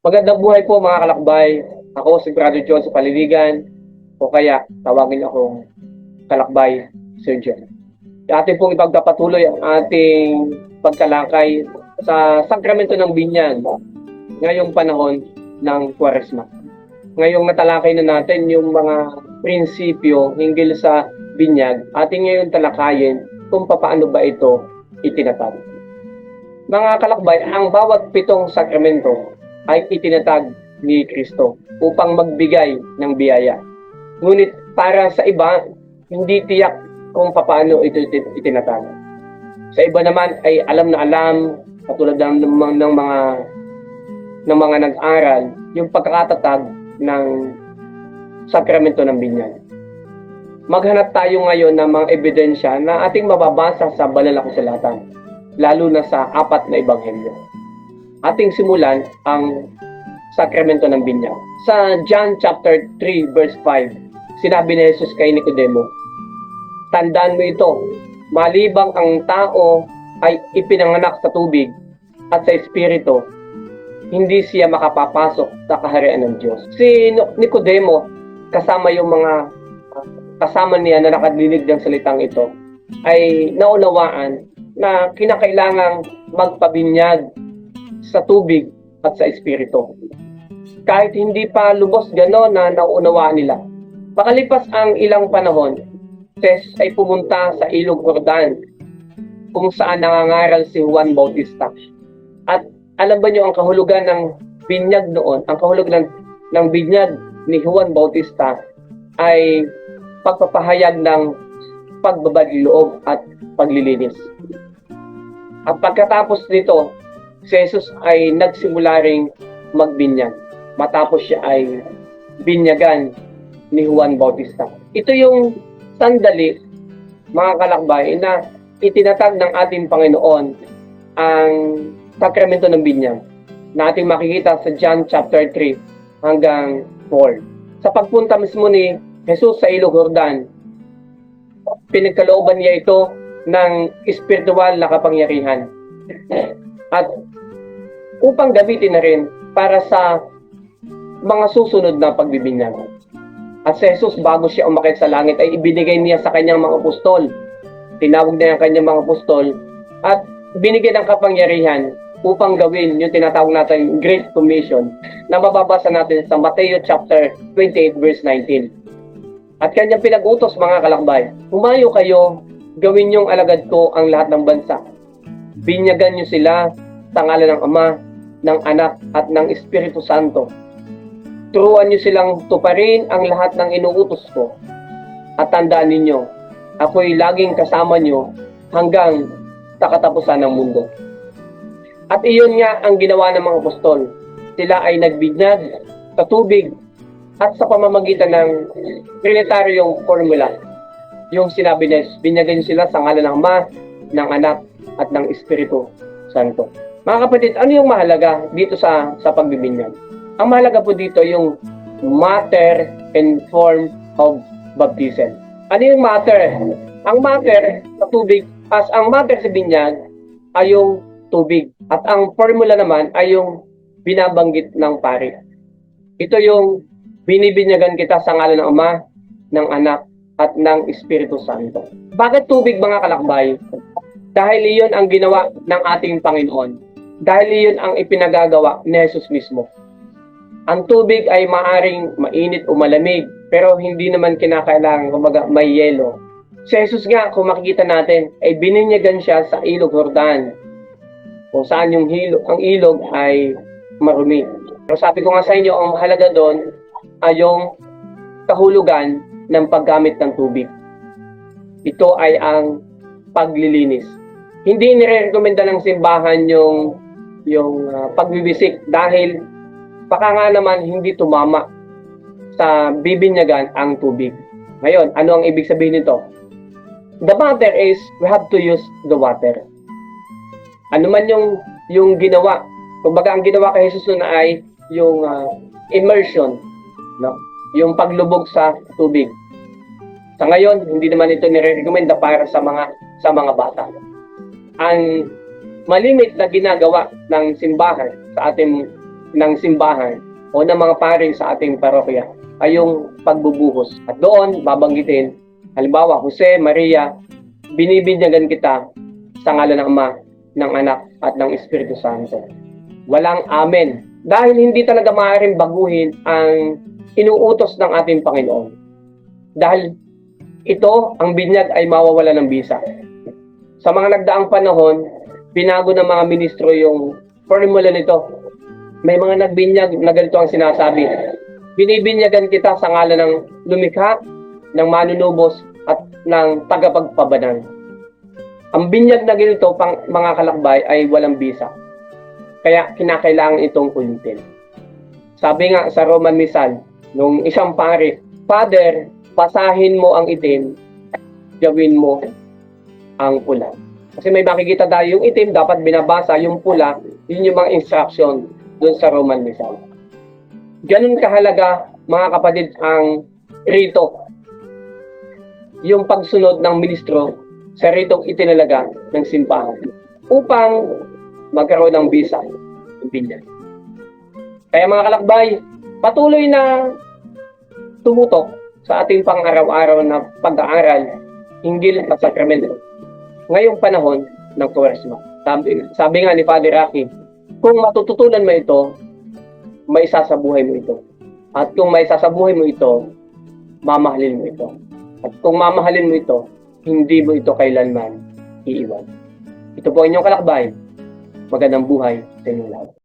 Magandang buhay po mga kalakbay. Ako si Brother John sa Paliligan o kaya tawagin akong kalakbay Sir John. Atin pong ipagpapatuloy ang ating pagkalakay sa sakramento ng binyan ngayong panahon ng Kwaresma. Ngayong natalakay na natin yung mga prinsipyo hinggil sa binyag, ating ngayon talakayin kung paano ba ito itinatag. Mga kalakbay, ang bawat pitong sakramento ay itinatag ni Kristo upang magbigay ng biyaya. Ngunit para sa iba, hindi tiyak kung paano ito iti- itinatag. Sa iba naman ay alam na alam, katulad ng, ng, ng mga ng mga nag-aral, yung pagkakatatag ng sakramento ng binyag. Maghanap tayo ngayon ng mga ebidensya na ating mababasa sa banal na kasulatan, lalo na sa apat na ebanghelyo ating simulan ang sakramento ng binyag. Sa John chapter 3 verse 5, sinabi ni Jesus kay Nicodemo, Tandaan mo ito, malibang ang tao ay ipinanganak sa tubig at sa espiritu, hindi siya makapapasok sa kaharian ng Diyos. Si Nicodemo, kasama yung mga kasama niya na nakadinig ng salitang ito, ay naunawaan na kinakailangang magpabinyag sa tubig at sa espiritu. Kahit hindi pa lubos gano'n na nauunawaan nila. Pakalipas ang ilang panahon, Ses ay pumunta sa Ilog Jordan kung saan nangangaral si Juan Bautista. At alam ba niyo ang kahulugan ng binyag noon? Ang kahulugan ng, ng binyag ni Juan Bautista ay pagpapahayag ng pagbabalik loob at paglilinis. At pagkatapos nito, si Jesus ay nagsimula ring magbinyag. Matapos siya ay binyagan ni Juan Bautista. Ito yung sandali, mga kalakbay, na itinatag ng ating Panginoon ang sakramento ng binyag na ating makikita sa John chapter 3 hanggang 4. Sa pagpunta mismo ni Jesus sa Ilog Jordan, pinagkalooban niya ito ng espiritual na kapangyarihan. At upang gamitin na rin para sa mga susunod na pagbibinyag. At si Jesus, bago siya umakit sa langit, ay ibinigay niya sa kanyang mga apostol. Tinawag niya ang kanyang mga apostol at binigyan ng kapangyarihan upang gawin yung tinatawag natin Great Commission na mababasa natin sa Mateo chapter 28 verse 19. At kanyang pinag-utos mga kalakbay, humayo kayo, gawin niyong alagad ko ang lahat ng bansa. Binyagan niyo sila sa ngalan ng Ama, ng Anak at ng Espiritu Santo. Turuan niyo silang tuparin ang lahat ng inuutos ko. At tandaan ninyo, ako'y laging kasama niyo hanggang sa katapusan ng mundo. At iyon nga ang ginawa ng mga apostol. Sila ay nagbinyag sa tubig at sa pamamagitan ng trinitaryong formula. Yung sinabi niya, binyagan sila sa ngalan ng Ama, ng Anak at ng Espiritu Santo. Mga kapatid, ano yung mahalaga dito sa sa pagbibinyag? Ang mahalaga po dito yung matter and form of baptism. Ano yung matter? Ang matter sa tubig, as ang matter sa binyag ay yung tubig. At ang formula naman ay yung binabanggit ng pari. Ito yung binibinyagan kita sa ngalan ng Ama, ng Anak, at ng Espiritu Santo. Bakit tubig mga kalakbay? Dahil iyon ang ginawa ng ating Panginoon. Dahil iyon ang ipinagagawa ni Jesus mismo. Ang tubig ay maaring mainit o malamig, pero hindi naman kinakailangan kumbaga may yelo. Si Jesus nga, kung makikita natin, ay bininyagan siya sa ilog Jordan. Kung saan yung hilo, ang ilog ay marumi. Pero sabi ko nga sa inyo, ang mahalaga doon ay yung kahulugan ng paggamit ng tubig. Ito ay ang paglilinis. Hindi nire-recommenda ng simbahan yung yung uh, pagbibisik dahil baka nga naman hindi tumama sa bibinyagan ang tubig. Ngayon, ano ang ibig sabihin nito? The matter is we have to use the water. Ano man yung yung ginawa, kumbaga ang ginawa kay Jesus noon ay yung uh, immersion, no? Yung paglubog sa tubig. Sa ngayon, hindi naman ito nire-recommenda para sa mga sa mga bata. Ang malimit na ginagawa ng simbahan sa ating ng simbahan o ng mga paring sa ating parokya ay yung pagbubuhos. At doon, babanggitin, halimbawa, Jose, Maria, binibinyagan kita sa ngalan ng Ama, ng Anak, at ng Espiritu Santo. Walang amen. Dahil hindi talaga maaaring baguhin ang inuutos ng ating Panginoon. Dahil ito, ang binyag ay mawawala ng bisa. Sa mga nagdaang panahon, binago ng mga ministro yung formula nito. May mga nagbinyag na ganito ang sinasabi. Binibinyagan kita sa ngalan ng lumikha, ng manunubos, at ng tagapagpabanan. Ang binyag na ganito, pang, mga kalakbay, ay walang bisa. Kaya kinakailangan itong ulitin. Sabi nga sa Roman Misal, nung isang pare, Father, pasahin mo ang itim, gawin mo ang pula. Kasi may makikita tayo yung itim, dapat binabasa, yung pula, yun yung mga instruction dun sa Roman Misal. Ganun kahalaga, mga kapatid, ang rito. Yung pagsunod ng ministro sa ritong itinalaga ng simbahan upang magkaroon ng bisa. Kaya mga kalakbay, patuloy na tumutok sa ating pang-araw-araw na pag-aaral hinggil sa sakramento. Ngayong panahon ng Kuwaresma. Sabi, sabi nga ni Father Rocky, kung matututunan mo ito, may isasabuhay mo ito. At kung may isasabuhay mo ito, mamahalin mo ito. At kung mamahalin mo ito, hindi mo ito kailanman iiwan. Ito po inyong kalakbay. Magandang buhay sa inyong lahat.